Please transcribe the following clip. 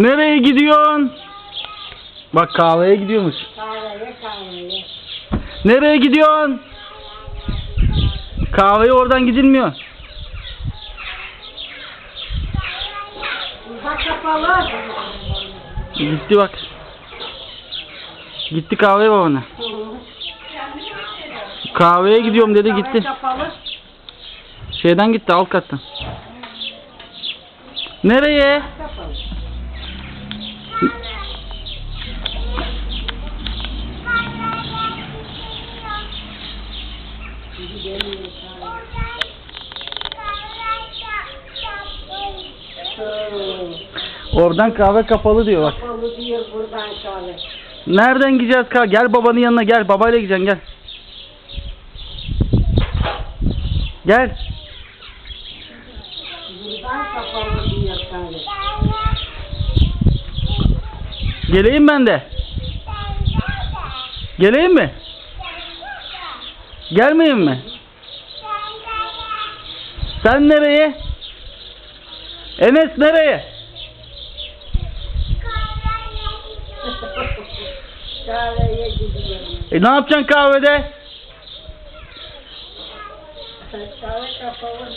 Nereye gidiyorsun? Bak kahveye gidiyormuş. Kahveye kahveye. Nereye gidiyorsun? Kahveye oradan gidilmiyor. Bak kapalı. Gitti bak. Gitti kahveye babana. Kahveye gidiyorum dedi gitti. Şeyden gitti alt kattan. Nereye? Oradan kahve kapalı diyor bak. Kapalı diyor buradan kahve. Nereden gideceğiz kahve? Gel babanın yanına gel. Babayla gideceksin gel. Gel. Buradan kapalı diyor kahve. Geleyim ben de. Geleyim mi? Gelmeyeyim mi? Sen nereye? Enes nereye? Kahveye gidiyorum. E ne yapacaksın kahvede? Kahve kapalı.